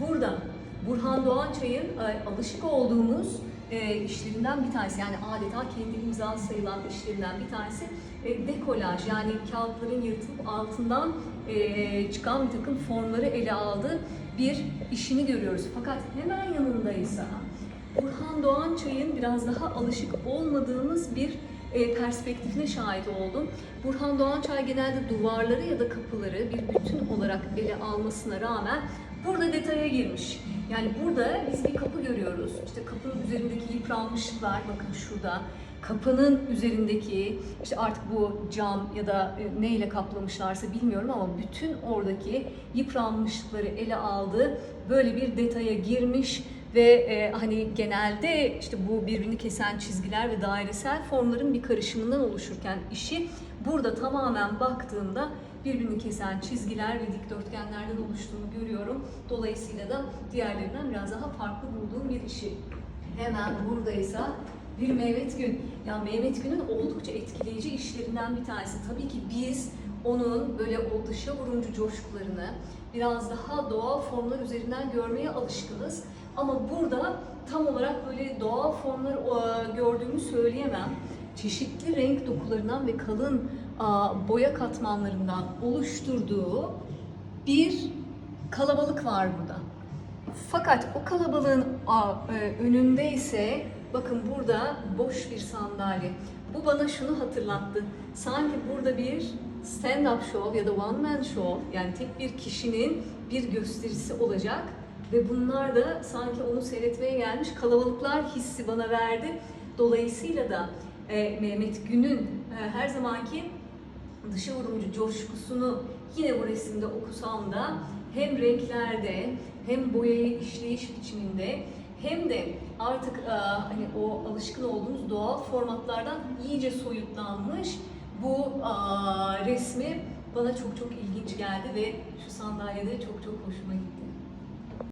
Burada Burhan Doğançay'ın e, alışık olduğumuz e, işlerinden bir tanesi yani adeta kendi imzası sayılan işlerinden bir tanesi e, dekolaj yani kağıtların yırtılıp altından çıkan bir takım formları ele aldığı bir işini görüyoruz. Fakat hemen yanındaysa Burhan Doğançay'ın biraz daha alışık olmadığımız bir perspektifine şahit oldum. Burhan Doğançay genelde duvarları ya da kapıları bir bütün olarak ele almasına rağmen burada detaya girmiş. Yani burada biz bir kapı görüyoruz. İşte kapının üzerindeki yıpranmışlıklar bakın şurada. Kapının üzerindeki işte artık bu cam ya da e, neyle kaplamışlarsa bilmiyorum ama bütün oradaki yıpranmışlıkları ele aldı. Böyle bir detaya girmiş ve e, hani genelde işte bu birbirini kesen çizgiler ve dairesel formların bir karışımından oluşurken işi burada tamamen baktığımda birbirini kesen çizgiler ve dikdörtgenlerden oluştuğunu görüyorum. Dolayısıyla da diğerlerinden biraz daha farklı bulduğum bir işi. Hemen buradaysa bir Mehmet Gün. Ya Mehmet Gün'ün oldukça etkileyici işlerinden bir tanesi. Tabii ki biz onun böyle o dışa vurumcu coşkularını biraz daha doğal formlar üzerinden görmeye alışkınız. Ama burada tam olarak böyle doğal formlar e, gördüğümü söyleyemem. Çeşitli renk dokularından ve kalın boya katmanlarından oluşturduğu bir kalabalık var burada. Fakat o kalabalığın e, önünde ise bakın burada boş bir sandalye. Bu bana şunu hatırlattı. Sanki burada bir stand-up show ya da one man show yani tek bir kişinin bir gösterisi olacak ve bunlar da sanki onu seyretmeye gelmiş kalabalıklar hissi bana verdi. Dolayısıyla da e, Mehmet Gün'ün e, her zamanki dışa vurumcu coşkusunu yine bu resimde okusam da hem renklerde hem boyayı işleyiş biçiminde hem de artık e, hani o alışkın olduğumuz doğal formatlardan iyice soyutlanmış bu e, resmi bana çok çok ilginç geldi ve şu sandalyede çok çok hoşuma gitti.